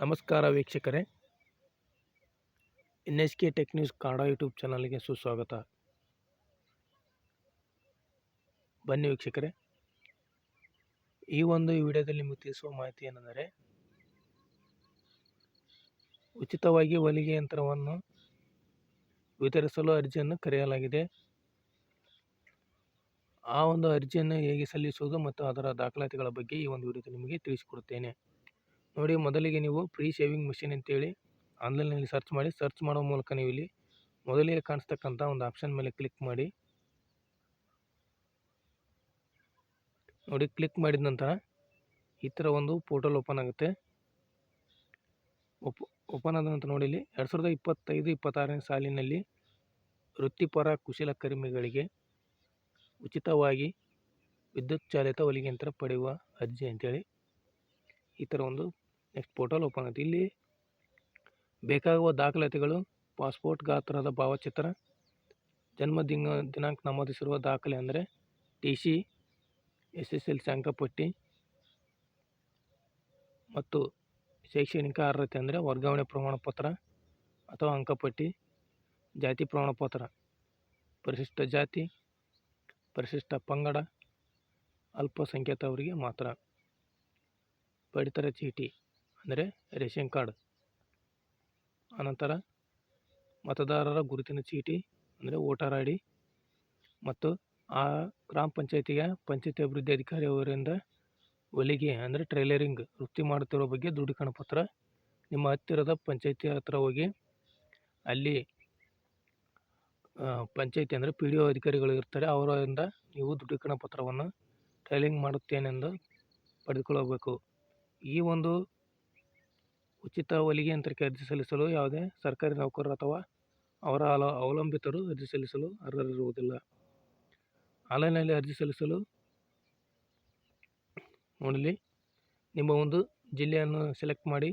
ನಮಸ್ಕಾರ ವೀಕ್ಷಕರೇ. N S K tech news Kannada YouTube ಚಾನಲ್ಗೆ ಸುಸ್ವಾಗತ. ಬನ್ನಿ ವೀಕ್ಷಕರೇ. ಈ ಒಂದು ವಿಡಿಯೋದಲ್ಲಿ ನಿಮಗೆ ತಿಳಿಸುವ ಮಾಹಿತಿ ಏನೆಂದರೆ, ಉಚಿತವಾಗಿ ಹೊಲಿಗೆ ಯಂತ್ರವನ್ನು ವಿತರಿಸಲು ಅರ್ಜಿಯನ್ನು ಕರೆಯಲಾಗಿದೆ. ಆ ಒಂದು ಅರ್ಜಿಯನ್ನು ಹೇಗೆ ಸಲ್ಲಿಸುವುದು ಮತ್ತು ಅದರ ದಾಖಲಾತಿಗಳ ಬಗ್ಗೆ ಈ ಒಂದು ವಿಡಿಯೋದಲ್ಲಿ ನಿಮಗೆ ತಿಳಿಸಿಕೊಡುತ್ತೇನೆ. ನೋಡಿ, ಮೊದಲಿಗೆ ನೀವು ಫ್ರೀ ಶೇವಿಂಗ್ ಮಿಷಿನ್ ಅಂತೇಳಿ ಆನ್ಲೈನಲ್ಲಿ ಸರ್ಚ್ ಮಾಡಿ ಸರ್ಚ್ ಮಾಡೋ ಮೂಲಕ ನೀವು ಇಲ್ಲಿ ಮೊದಲಿಗೆ ಕಾಣಿಸ್ತಕ್ಕಂಥ ಒಂದು ಆಪ್ಷನ್ ಮೇಲೆ ಕ್ಲಿಕ್ ಮಾಡಿ. ನೋಡಿ ಕ್ಲಿಕ್ ಮಾಡಿದ ನಂತರ ಈ ಥರ ಒಂದು ಪೋರ್ಟಲ್ ಓಪನ್ ಆಗುತ್ತೆ. ಓಪ್ ಓಪನ್ ಆದ ನಂತರ ನೋಡಿ, ಇಲ್ಲಿ ಎರಡು ಸಾವಿರದ ಇಪ್ಪತ್ತೈದು, ಇಪ್ಪತ್ತಾರನೇ ಸಾಲಿನಲ್ಲಿ ವೃತ್ತಿಪರ ಕುಶಲಕರ್ಮಿಗಳಿಗೆ ಉಚಿತವಾಗಿ ವಿದ್ಯುತ್ ಚಾಲಿತ ಹೊಲಿಗೆ ಯಂತ್ರ ಪಡೆಯುವ ಅರ್ಜಿ ಅಂತೇಳಿ ಈ ಥರ ಒಂದು ನೆಕ್ಸ್ಟ್ ಪೋರ್ಟಲ್ ಓಪನ್ ಆಗುತ್ತೆ. ಇಲ್ಲಿ ಬೇಕಾಗುವ ದಾಖಲಾತಿಗಳು ಪಾಸ್ಪೋರ್ಟ್ ಗಾತ್ರದ ಭಾವಚಿತ್ರ, ಜನ್ಮ ದಿನ, ದಿನಾಂಕ ನಮೂದಿಸಿರುವ ದಾಖಲೆ ಅಂದರೆ T C S S L C ಅಂಕಪಟ್ಟಿ ಮತ್ತು ಶೈಕ್ಷಣಿಕ ಅರ್ಹತೆ ಅಂದರೆ ವರ್ಗಾವಣೆ ಪ್ರಮಾಣಪತ್ರ ಅಥವಾ ಅಂಕಪಟ್ಟಿ ಜಾತಿ ಪ್ರಮಾಣಪತ್ರ, ಪರಿಶಿಷ್ಟ ಜಾತಿ, ಪರಿಶಿಷ್ಟ ಪಂಗಡ, ಅಲ್ಪಸಂಖ್ಯಾತವರಿಗೆ ಮಾತ್ರ. ಪಡಿತರ ಚೀಟಿ. ಅಂದರೆ ರೇಷನ್ ಕಾರ್ಡ್. ಆನಂತರ ಮತದಾರರ ಗುರುತಿನ ಚೀಟಿ ಅಂದರೆ ವೋಟರ್ ಐ ಡಿ ಮತ್ತು ಆ ಗ್ರಾಮ ಪಂಚಾಯತಿಯ ಪಂಚಾಯತಿ ಅಭಿವೃದ್ಧಿ ಅಧಿಕಾರಿ ಅವರಿಂದ ಹೊಲಿಗೆ ಅಂದರೆ ಟ್ರೈಲರಿಂಗ್ ವೃತ್ತಿ ಮಾಡುತ್ತಿರೋ ಬಗ್ಗೆ ದೃಢೀಕರಣ ಪತ್ರ ನಿಮ್ಮ ಹತ್ತಿರದ ಪಂಚಾಯತಿ ಹತ್ರ ಹೋಗಿ ಅಲ್ಲಿ ಪಂಚಾಯತಿ ಅಂದರೆ ಪಿ ಡಿ ಒ ಅಧಿಕಾರಿಗಳು ಇರ್ತಾರೆ ಅವರಿಂದ ನೀವು ದೃಢೀಕರಣ ಪತ್ರವನ್ನು ಟ್ರೈಲಿಂಗ್ ಮಾಡುತ್ತೇನೆಂದು ಪಡೆದುಕೊಳ್ಳಬೇಕು. ಈ ಒಂದು ಉಚಿತ ಹೊಲಿಗೆ ಯಂತ್ರಕ್ಕೆ ಅರ್ಜಿ ಸಲ್ಲಿಸಲು ಯಾವುದೇ ಸರ್ಕಾರಿ ನೌಕರರು ಅಥವಾ ಅವರ ಅಲ, ಅವಲಂಬಿತರು ಅರ್ಜಿ ಸಲ್ಲಿಸಲು ಅರ್ಹರಿರುವುದಿಲ್ಲ. ಆನ್ಲೈನ್ನಲ್ಲಿ ಅರ್ಜಿ ಸಲ್ಲಿಸಲು ನೋಡಲಿ ನಿಮ್ಮ ಒಂದು ಜಿಲ್ಲೆಯನ್ನು ಸೆಲೆಕ್ಟ್ ಮಾಡಿ.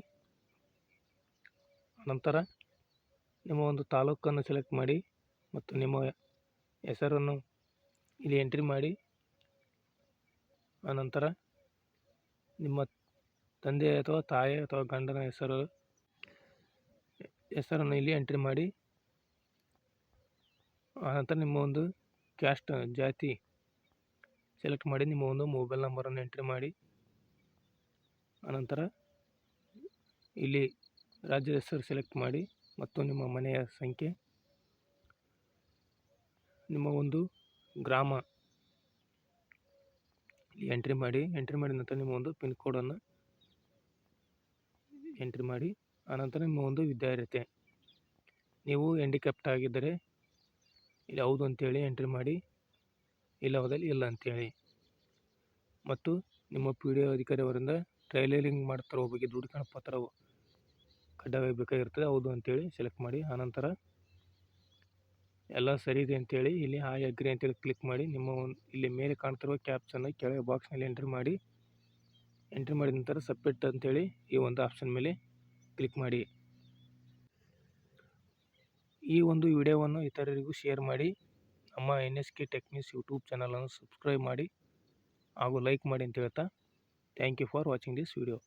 ನಂತರ ನಿಮ್ಮ ಒಂದು ತಾಲೂಕನ್ನು ಸೆಲೆಕ್ಟ್ ಮಾಡಿ ಮತ್ತು ನಿಮ್ಮ ಹೆಸರನ್ನು ಇಲ್ಲಿ ಎಂಟ್ರಿ ಮಾಡಿ. ಆನಂತರ ನಿಮ್ಮ ತಂದೆ ಅಥವಾ ತಾಯಿ ಅಥವಾ ಗಂಡನ ಹೆಸರು, ಹೆಸರನ್ನು ಇಲ್ಲಿ ಎಂಟ್ರಿ ಮಾಡಿ. ಆನಂತರ ನಿಮ್ಮ ಒಂದು ಕ್ಯಾಸ್ಟ್ ಜಾತಿ ಸೆಲೆಕ್ಟ್ ಮಾಡಿ, ನಿಮ್ಮ ಒಂದು ಮೊಬೈಲ್ ನಂಬರನ್ನು ಎಂಟ್ರಿ ಮಾಡಿ. ಆನಂತರ ಇಲ್ಲಿ ರಾಜ್ಯದ ಹೆಸರು ಸೆಲೆಕ್ಟ್ ಮಾಡಿ ಮತ್ತು ನಿಮ್ಮ ಮನೆಯ ಸಂಖ್ಯೆ, ನಿಮ್ಮ ಒಂದು ಗ್ರಾಮ ಎಂಟ್ರಿ ಮಾಡಿ. ಎಂಟ್ರಿ ಮಾಡಿದ ನಂತರ ನಿಮ್ಮ ಒಂದು ಪಿನ್ ಕೋಡನ್ನು ಎಂಟ್ರಿ ಮಾಡಿ ಆನಂತರ ನಿಮ್ಮ ಒಂದು ವಿದ್ಯಾರ್ಹತೆ ನೀವು ಹ್ಯಾಂಡಿಕ್ಯಾಪ್ಟ್ ಆಗಿದ್ದರೆ, ಇಲ್ಲಿ ಹೌದು ಅಂತೇಳಿ ಎಂಟ್ರಿ ಮಾಡಿ ಇಲ್ಲವಾದಲ್ಲಿ ಇಲ್ಲ ಅಂತೇಳಿ. ಮತ್ತು ನಿಮ್ಮ ಪಿ ಡಿ ಒ ಅಧಿಕಾರಿಯವರಿಂದ ಟ್ರೈಲರಿಂಗ್ ಮಾಡ್ತಾರೋ ಬಗ್ಗೆ ದುಡ್ಡು ಕಾಣಪತ್ರ ಕಡ್ಡಾಯವಾಗಿ ಬೇಕಾಗಿರ್ತದೆ, ಹೌದು ಅಂತೇಳಿ ಸೆಲೆಕ್ಟ್ ಮಾಡಿ, ಆನಂತರ ಎಲ್ಲ ಸರಿ ಇದೆ ಅಂತೇಳಿ ಇಲ್ಲಿ ಹಾಯ್ ಅಗ್ರಿ ಅಂತೇಳಿ ಕ್ಲಿಕ್ ಮಾಡಿ, ನಿಮ್ಮ ಇಲ್ಲಿ ಮೇಲೆ ಕಾಣ್ತಿರುವ ಕ್ಯಾಪ್ಸನ್ನು ಕೆಳಗೆ ಬಾಕ್ಸ್ನಲ್ಲಿ ಎಂಟ್ರಿ ಮಾಡಿ ಎಂಟ್ರಿ ಮಾಡಿದ ನಂತರ ಸಬ್ಮಿಟ್ ಅಂತೇಳಿ ಈ ಒಂದು ಆಪ್ಷನ್ ಮೇಲೆ ಕ್ಲಿಕ್ ಮಾಡಿ. ಈ ಒಂದು ವಿಡಿಯೋವನ್ನು ಇತರರಿಗೂ ಶೇರ್ ಮಾಡಿ. ನಮ್ಮ N S K technics YouTube ಚಾನಲನ್ನು ಸಬ್ಸ್ಕ್ರೈಬ್ ಮಾಡಿ ಹಾಗೂ ಲೈಕ್ ಮಾಡಿ ಅಂತ ಹೇಳ್ತಾ thank you for watching this video